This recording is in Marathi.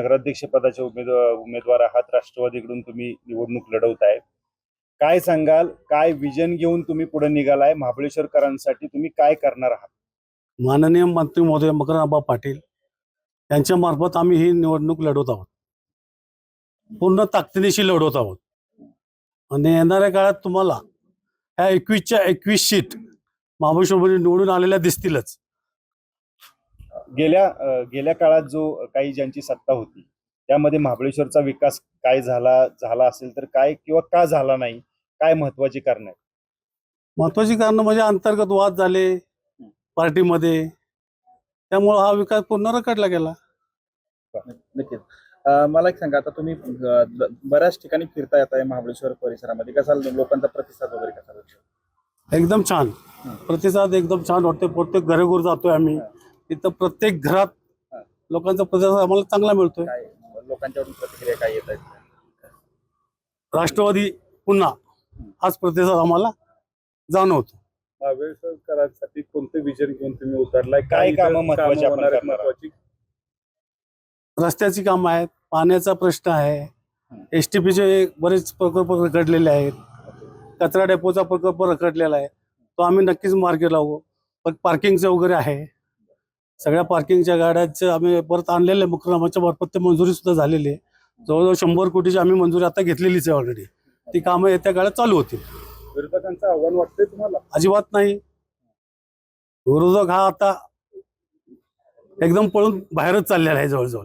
नगराध्यक्ष पदाचे उमेदवार उमेदवार आहात राष्ट्रवादीकडून तुम्ही निवडणूक लढवताय. काय सांगाल? काय विजन घेऊन तुम्ही पुढे निघालाय? महाबळेश्वरकरांसाठी तुम्ही काय करणार आहात? माननीय मंत्री महोदय मकरनाबा पाटील यांच्या मार्फत आम्ही ही निवडणूक लढवत आहोत. पूर्ण ताकदीशी लढवत आहोत. आणि येणाऱ्या काळात तुम्हाला ह्या एकवीसच्या एकवीस सीट महाबळेश्वरमध्ये निवडून आलेल्या दिसतीलच. गेल्या गेल्या काळात जो काही ज्यांची सत्ता होती त्यामध्ये महाबळेश्वरचा विकास काय झाला झाला असेल तर काय किंवा का झाला नाही काय महत्वाची कारण आहे महत्वाची कारण म्हणजे अंतर्गत वाद झाले पार्टीमध्ये. त्यामुळं हा विकास पूर्ण रखडला गेला. नक्कीच. मला एक सांगा आता तुम्ही बऱ्याच ठिकाणी फिरता येत आहे महाबळेश्वर परिसरामध्ये. कसा लोकांचा प्रतिसाद वगैरे कसा? एकदम छान. प्रतिसाद एकदम छान वाटते प्रत्येक घरोघर जातोय आम्ही. तिथं प्रत्येक घरात लोकांचा प्रतिसाद आम्हाला चांगला मिळतोय. काय लोकांच्याकडून प्रतिक्रिया काय येत आहेत? राष्ट्रवादी पुन्हा हाच प्रतिसाद आम्हाला जाणवतो. कोणते विजन घेऊन तुम्ही उतरलाय? काय कामं? महत्त्वाची? रस्त्याची कामं आहेत पाण्याचा प्रश्न आहे. एस टी पीचे बरेच प्रकल्प रखडलेले आहेत. कचरा डेपोचा प्रकल्प रखडलेला आहे. तो आम्ही नक्कीच मार्गी लावू. पण पार्किंगचं वगैरे आहे. सगळ्या पार्किंगच्या गाड्यांचं आम्ही परत आणलेलं आहे मुक्रमाच्या मार्फत. ते मंजुरी सुद्धा झालेली आहे. जवळजवळ शंभर कोटीची आम्ही मंजुरी आता घेतलेलीच आहे ऑलरेडी ती कामं येत्या काळात चालू होतील. विरोधकांचं आव्हान वाटतंय तुम्हाला? अजिबात नाही. विरोधक हा आता एकदम पळून बाहेरच चाललेला आहे जवळजवळ.